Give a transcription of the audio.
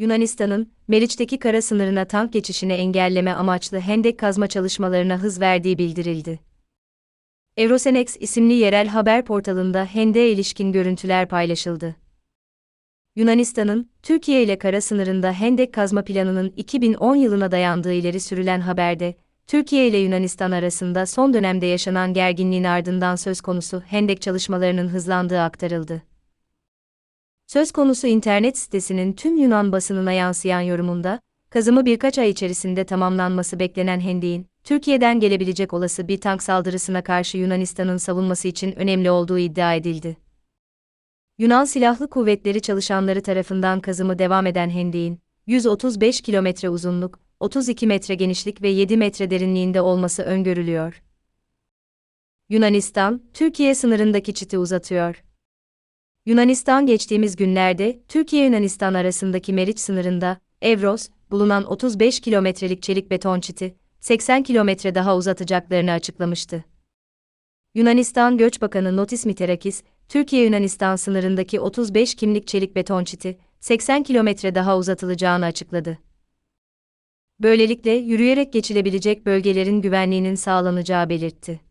Yunanistan'ın, Meriç'teki kara sınırına tank geçişini engelleme amaçlı hendek kazma çalışmalarına hız verdiği bildirildi. Eurosenex isimli yerel haber portalında hendeğe ilişkin görüntüler paylaşıldı. Yunanistan'ın, Türkiye ile kara sınırında hendek kazma planının 2010 yılına dayandığı ileri sürülen haberde, Türkiye ile Yunanistan arasında son dönemde yaşanan gerginliğin ardından söz konusu hendek çalışmalarının hızlandığı aktarıldı. Söz konusu internet sitesinin tüm Yunan basınına yansıyan yorumunda, kazımı birkaç ay içerisinde tamamlanması beklenen hendeğin, Türkiye'den gelebilecek olası bir tank saldırısına karşı Yunanistan'ın savunması için önemli olduğu iddia edildi. Yunan Silahlı Kuvvetleri çalışanları tarafından kazımı devam eden hendeğin, 135 kilometre uzunluk, 32 metre genişlik ve 7 metre derinliğinde olması öngörülüyor. Yunanistan, Türkiye sınırındaki çiti uzatıyor. Yunanistan geçtiğimiz günlerde Türkiye-Yunanistan arasındaki Meriç sınırında Evros bulunan 35 kilometrelik çelik beton çiti 80 kilometre daha uzatacaklarını açıklamıştı. Yunanistan Göç Bakanı Notis Miterakis, Türkiye-Yunanistan sınırındaki 35 kimlik çelik beton çiti 80 kilometre daha uzatılacağını açıkladı. Böylelikle yürüyerek geçilebilecek bölgelerin güvenliğinin sağlanacağı belirtti.